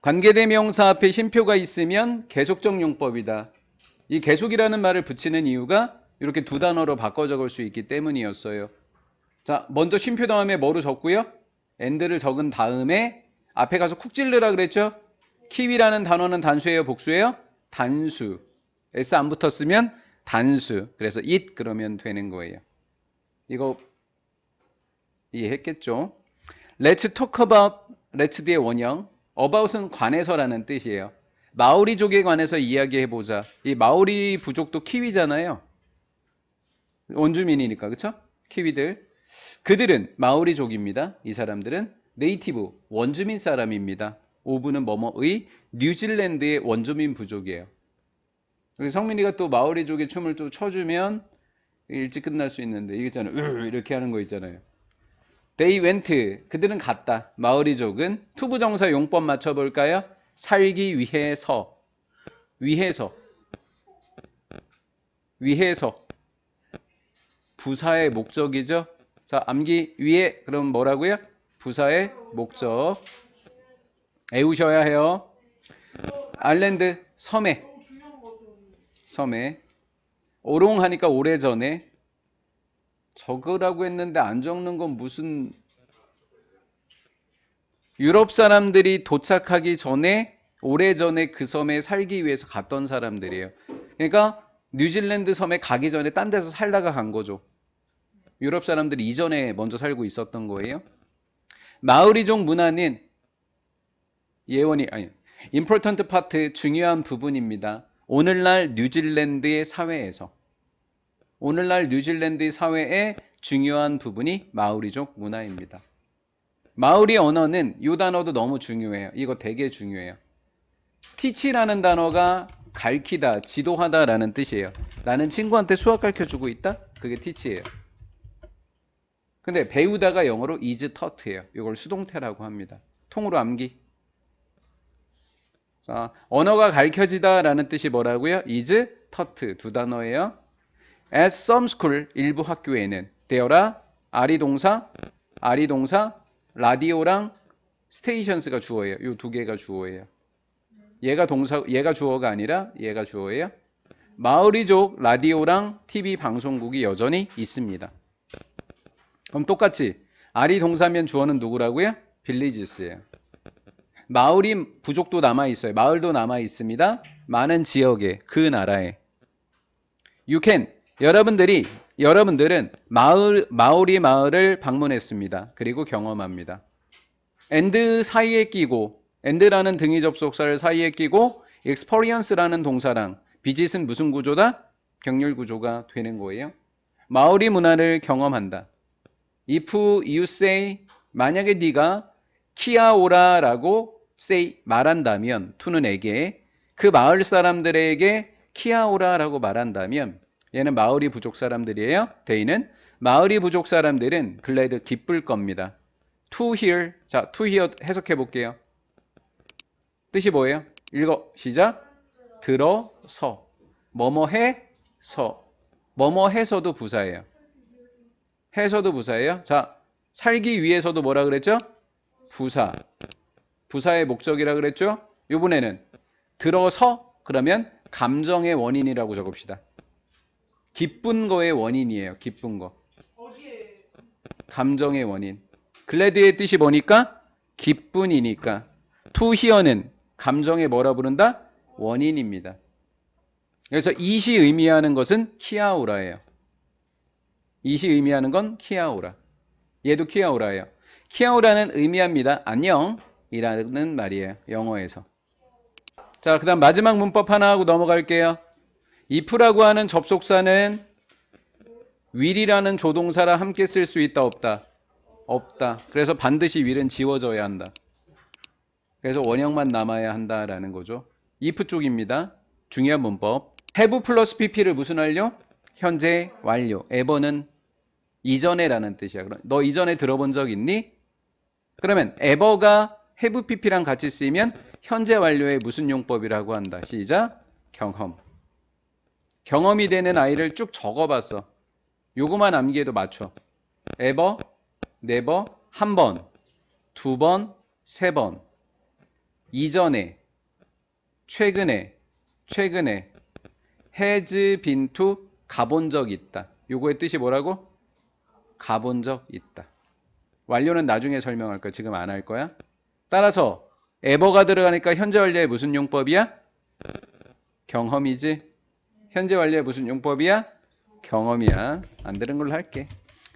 관계대명사 앞에 쉼표가 있으면 계속적 용법이다. 이 계속이라는 말을 붙이는 이유가 이렇게 두 단어로 바꿔 적을 수 있기 때문이었어요. 자, 먼저 쉼표 다음에 뭐로 적고요? 엔드를 적은 다음에 앞에 가서 쿡 찔르라 그랬죠? 키위라는 단어는 단수예요, 복수예요? 단수. S 안 붙었으면 단수. 그래서 it 그러면 되는 거예요. 이거 이해했겠죠? Let's talk about let's 뒤의 원형. About은 관해서라는 뜻이에요. 마오리족에 관해서 이야기해 보자. 이 마오리 부족도 키위잖아요. 원주민이니까 그렇죠? 키위들. 그들은 마오리족입니다. 이 사람들은 네이티브 원주민 사람입니다. 오브는 뭐뭐의 뉴질랜드의 원주민 부족이에요. 성민이가 또 마오리족의 춤을 또 춰주면 일찍 끝날 수 있는데 이게 있잖아요. 이렇게 하는 거 있잖아요. They went. 그들은 갔다. 마오리족은 투부정사 용법 맞춰볼까요? 살기 위해서. 위해서. 위해서. 부사의 목적이죠. 자, 암기 위에 그럼 뭐라고요? 부사의 목적. 애우셔야 해요. 아일랜드 섬에. 섬에. 오롱 하니까 오래전에 적으라고 했는데 안 적는 건 무슨 유럽 사람들이 도착하기 전에 오래전에 그 섬에 살기 위해서 갔던 사람들이에요. 그러니까 뉴질랜드 섬에 가기 전에 딴 데서 살다가 간 거죠. 유럽 사람들이 이전에 먼저 살고 있었던 거예요. 마오리족 문화는 예원이 아니 important part 중요한 부분입니다. 오늘날 뉴질랜드의 사회에서 오늘날 뉴질랜드 사회의 중요한 부분이 마오리족 문화입니다. 마오리 언어는 이 단어도 너무 중요해요. 이거 되게 중요해요. 티치라는 단어가 가르치다, 지도하다라는 뜻이에요. 나는 친구한테 수학 가르쳐주고 있다? 그게 티치예요. 근데 배우다가 영어로 is taught예요. 이걸 수동태라고 합니다. 통으로 암기. 자, 언어가 가르쳐지다라는 뜻이 뭐라고요? is taught 두 단어예요. At some school 일부 학교에는 되어라 아리 동사 아리 동사 라디오랑 스테이션스가 주어예요. 이 두 개가 주어예요. 얘가 동사 얘가 주어가 아니라 얘가 주어예요. 마오리족 라디오랑 TV 방송국이 여전히 있습니다. 그럼 똑같이 아리 동사면 주어는 누구라고요? 빌리지스예요. 마을이 부족도 남아 있어요. 마을도 남아 있습니다. 많은 지역에 그 나라에 You can 여러분들이 여러분들은 마을 마오리 마을을 방문했습니다. 그리고 경험합니다. and 사이에 끼고 and라는 등위 접속사를 사이에 끼고 experience라는 동사랑 비짓은 무슨 구조다? 병렬 구조가 되는 거예요. 마오리 문화를 경험한다. if you say 만약에 네가 키아오라라고 say 말한다면 투는 에게 그 마을 사람들에게 키아오라라고 말한다면 얘는 마을이 부족 사람들이에요. 데이는 마을이 부족 사람들은 글래드 기쁠 겁니다. to hear 자 to hear 해석해 볼게요. 뜻이 뭐예요? 읽어 시작 들어서 뭐뭐 해서 뭐뭐 해서도 부사예요. 해서도 부사예요. 자 살기 위해서도 뭐라 그랬죠? 부사 부사의 목적이라 그랬죠? 이번에는 들어서 그러면 감정의 원인이라고 적읍시다. 기쁜 거의 원인이에요. 기쁜 거. 감정의 원인. 글래드의 뜻이 뭐니까? 기쁜이니까. hear는 감정의 뭐라 부른다? 원인입니다. 그래서 이시 의미하는 것은 키아우라예요. 이시 의미하는 건 키아우라. 얘도 키아우라예요. 키아우라는 의미합니다. 안녕이라는 말이에요. 영어에서. 자, 그 다음 마지막 문법 하나 하고 넘어갈게요. If라고 하는 접속사는 will이라는 조동사라 함께 쓸 수 있다 없다? 없다. 그래서 반드시 will은 지워져야 한다. 그래서 원형만 남아야 한다라는 거죠. if 쪽입니다. 중요한 문법. have 플러스 pp를 무슨 완료? 현재 완료. ever는 이전에라는 뜻이야. 그럼 너 이전에 들어본 적 있니? 그러면 ever가 have pp랑 같이 쓰이면 현재 완료의 무슨 용법이라고 한다. 시작. 경험. 경험이 되는 아이를 쭉 적어봤어. 요거만 암기해도 맞춰. ever, never, 한 번, 두 번, 세 번. 이전에 최근에 최근에 has been to 가본 적 있다. 요거의 뜻이 뭐라고? 가본 적 있다. 완료는 나중에 설명할 거야. 지금 안 할 거야. 따라서 ever가 들어가니까 현재 완료의 무슨 용법이야? 경험이지. 현재 완료의 무슨 용법이야? 경험이야. 안 되는 걸로 할게.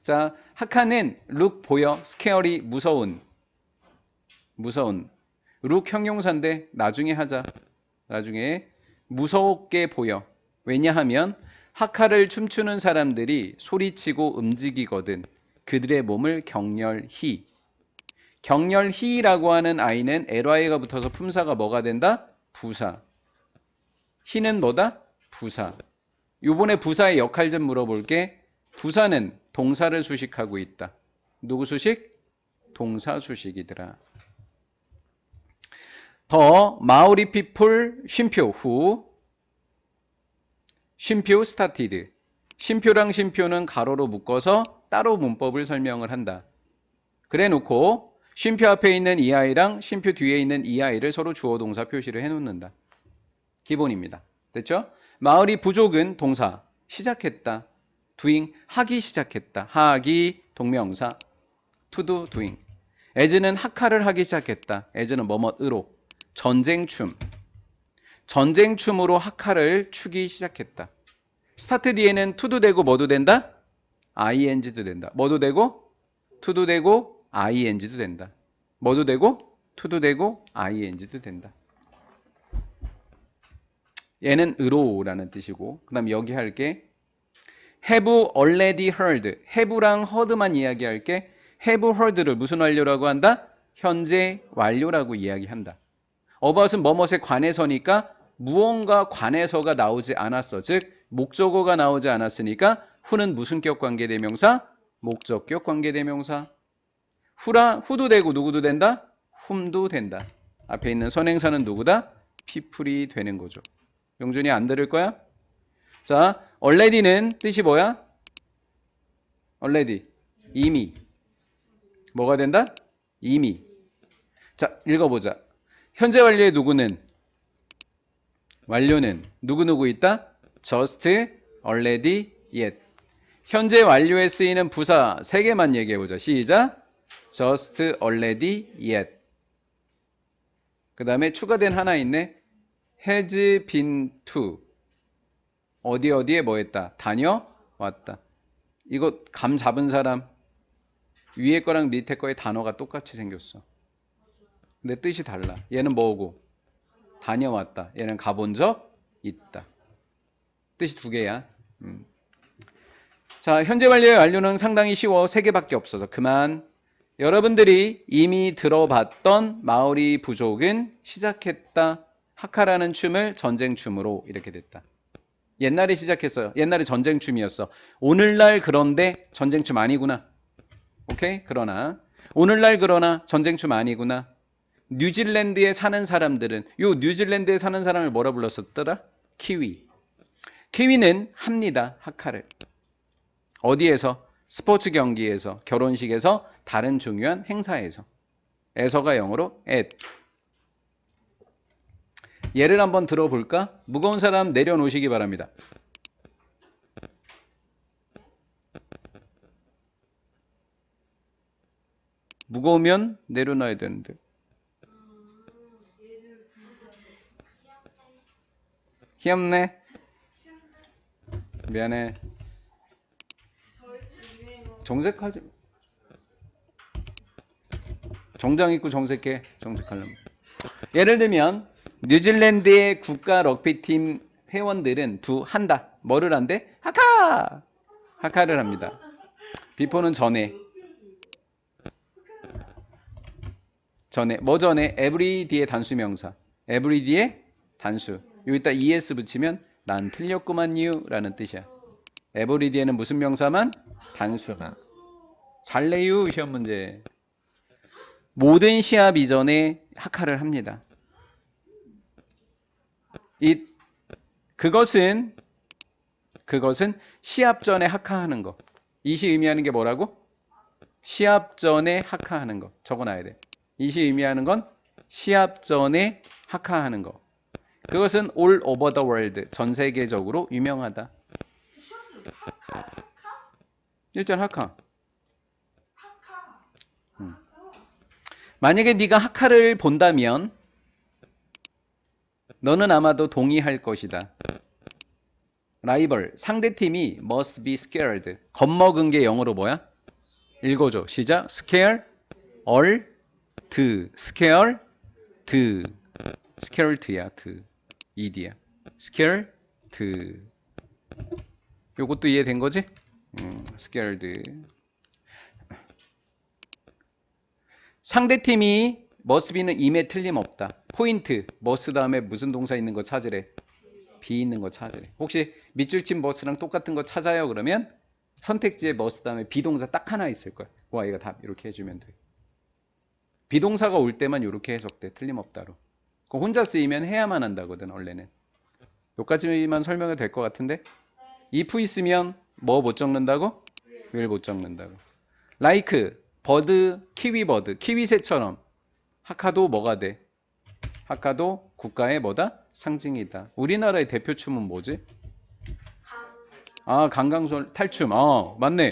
자, 하카는 look 보여, scary 무서운. 무서운. look 형용사인데 나중에 하자. 나중에 무섭게 보여. 왜냐하면 하카를 춤추는 사람들이 소리치고 움직이거든. 그들의 몸을 격렬히. 격렬히라고 하는 아이는 ly가 붙어서 품사가 뭐가 된다? 부사. 히는 뭐다? 부사. 요번에 부사의 역할 좀 물어볼게. 부사는 동사를 수식하고 있다. 누구 수식? 동사 수식이더라. 더 마오리 피플 쉼표 후 쉼표 스타티드 쉼표랑 쉼표는 가로로 묶어서 따로 문법을 설명을 한다. 그래 놓고 쉼표 앞에 있는 이 아이랑 쉼표 뒤에 있는 이 아이를 서로 주어 동사 표시를 해 놓는다. 기본입니다. 됐죠? 마을이 부족은 동사 시작했다. doing 하기 시작했다. 하기 동명사 to do doing. as는 학하를 하기 시작했다. as는 뭐뭐으로 전쟁춤 전쟁춤으로 학하를 추기 시작했다. 스타트 뒤에는 to도 되고 뭐도 된다? ing도 된다. 뭐도 되고 to도 되고 ing도 된다. 뭐도 되고 to도 되고 ing도 된다. 얘는 으로라는 뜻이고 그다음 여기 할게 have already heard have랑 heard만 이야기할 게 have heard를 무슨 완료라고 한다? 현재 완료라고 이야기한다. about은 뭐뭇에 관해서니까 무언가 관해서가 나오지 않았어. 즉 목적어가 나오지 않았으니까 후는 무슨 격 관계대명사? 목적격 관계대명사. 후라 후도 되고 누구도 된다? 훔도 된다. 앞에 있는 선행사는 누구다? 피플이 되는 거죠. 용준이 안 들을 거야? 자, already는 뜻이 뭐야? already 이미 뭐가 된다? 이미. 자, 읽어보자. 현재 완료의 누구는 완료는 누구누구 있다? just, already, yet. 현재 완료에 쓰이는 부사 세 개만 얘기해 보자. 시작. just, already, yet. 그 다음에 추가된 하나 있네. Been to. 어디 어디에 뭐 했다? 다녀왔다. 이거 감 잡은 사람 위에 거랑 밑에 거의 단어가 똑같이 생겼어. 근데 뜻이 달라. 얘는 뭐고? 다녀왔다. 얘는 가본 적 있다. 뜻이 두 개야. 음. 자, 현재 완료의 완료는 상당히 쉬워. 세 개밖에 없어서 그만. 여러분들이 이미 들어봤던 마오리 부족은 시작했다. 하카라는 춤을 전쟁 춤으로 이렇게 됐다. 옛날에 시작했어요. 옛날에 전쟁 춤이었어. 오늘날 그런데 전쟁 춤 아니구나. 오케이? 그러나 오늘날 그러나 전쟁 춤 아니구나. 뉴질랜드에 사는 사람들은 요 뉴질랜드에 사는 사람을 뭐라 불렀었더라? 키위. 키위는 합니다. 하카를. 어디에서? 스포츠 경기에서, 결혼식에서, 다른 중요한 행사에서. 에서가 영어로 at. 예를 한번 들어볼까? 무거운 사람 내려놓으시기 바랍니다. 무거우면 내려놔야 되는데. 귀엽네. 미안해. 정색하지. 정장 입고 정색해. 정색하려면. 예를 들면 뉴질랜드의 국가 럭비팀 회원들은 두 한다. 뭐를 한대? 하카. 하카를 합니다. 비포는 전에. 전에 뭐 전에 뒤에 단수 명사. every 뒤에 단수. 여기다 es 붙이면 난 틀렸구만요 라는 뜻이야. every 뒤에는 무슨 명사만? 단수만. 잘래요 시험 문제. 모든 시합 이전에 학하를 합니다. 이 그것은 그것은 시합 전에 학하하는 거. 이시 의미하는 게 뭐라고? 시합 전에 학하하는 거. 적어놔야 돼. 이시 의미하는 건 시합 전에 하카하는 거. 그것은 all over the world 전 세계적으로 유명하다. 하카. 하카 음. 만약에 네가 하카를 본다면 너는 아마도 동의할 것이다. 라이벌 상대 팀이 must be scared. 겁먹은 게 영어로 뭐야? 읽어줘. 시작. scare, all, 드. scare, 드. scared야. 드. ed야. scare, 드. 요것도 이해된 거지? 음, scared. 상대 팀이 must be는 임에 틀림없다. 포인트. must 다음에 무슨 동사 있는 거 찾으래. be 있는 거 찾으래. 혹시 밑줄 친 must랑 똑같은 거 찾아요 그러면 선택지에 must 다음에 비동사 딱 하나 있을 거야. 와 이거 답 이렇게 해주면 돼. 비동사가 올 때만 이렇게 해석돼. 틀림없다로. 그 혼자 쓰이면 해야만 한다거든 원래는. 여기까지만 설명이 될 것 같은데 if 있으면 뭐 못 적는다고? will 못 적는다고. like 버드 키위 버드 키위새처럼 하카도 뭐가 돼? 하카도 국가의 뭐다? 상징이다. 우리나라의 대표 춤은 뭐지? 아 강강솔 탈춤. 어 맞네.